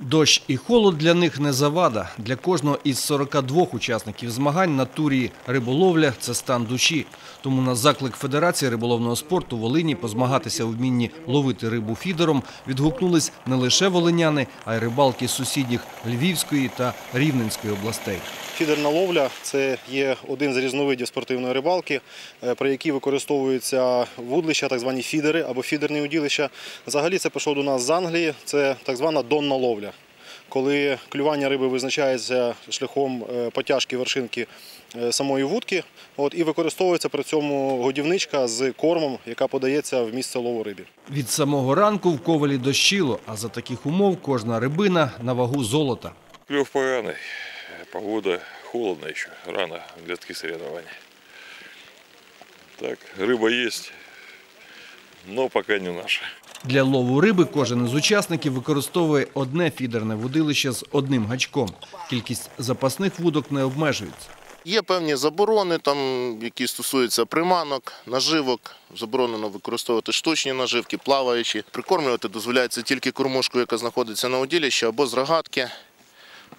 Дощ і холод для них не завада. Для кожного із 42 учасників змагань на турі риболовля – це стан душі. Тому на заклик Федерації риболовного спорту Волині позмагатися у вмінні ловити рибу фідером відгукнулись не лише волиняни, а й рибалки сусідніх Львівської та Рівненської областей. Фідерна ловля це є один з різновидів спортивної рибалки, е, при якій використовуються вудлища, так звані фідери або фідерні уділища. Взагалі це пішло до нас з Англії. Це так звана донна ловля. Коли клювання риби визначається шляхом е, потяжки вершинки е, самої вудки, от, і використовується при цьому годівничка з кормом, яка подається в місце лову рибі. Від самого ранку в ковалі дощило, а за таких умов кожна рибина на вагу золота. Клев поганый, погода холодно еще, рано для таких соревнований. Так, рыба есть, но пока не наша. Для лову риби кожен із учасників використовує одне фідерне вудилище з одним гачком. Кількість запасних вудок не обмежується. Є певні заборони, там, які стосуються приманок, наживок. Заборонено використовувати штучні наживки, плаваючі. Прикормлювати дозволяється тільки кормушку, яка знаходиться на уділіщі або з рогатки.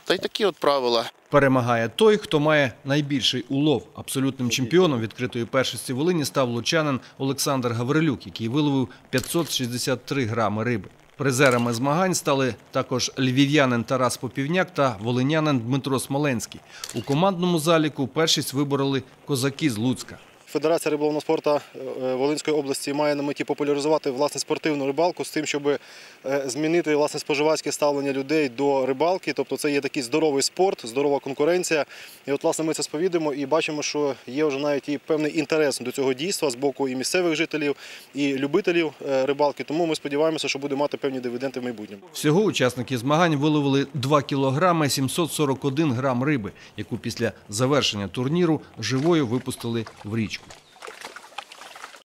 Та й такі от правила. Перемагає той, хто має найбільший улов. Абсолютним чемпіоном відкритої першості Волині став лучанин Олександр Гаврилюк, який виловив 563 грами риби. Призерами змагань стали також львів'янин Тарас Попівняк та волинянин Дмитро Смоленський. У командному заліку першість вибороли козаки з Луцька. Федерація риболовного спорту е, Волинської області має на меті популяризувати власне спортивну рибалку з тим, щоб е, змінити власне споживацьке ставлення людей до рибалки. Тобто це є такий здоровий спорт, здорова конкуренція. І от власне ми це сповідуємо і бачимо, що є вже навіть і певний інтерес до цього дійства з боку і місцевих жителів, і любителів е, рибалки. Тому ми сподіваємося, що буде мати певні дивіденди в майбутньому. Всього учасники змагань виловили 2 кілограми 741 грам риби, яку після завершення турніру живою випустили в річку.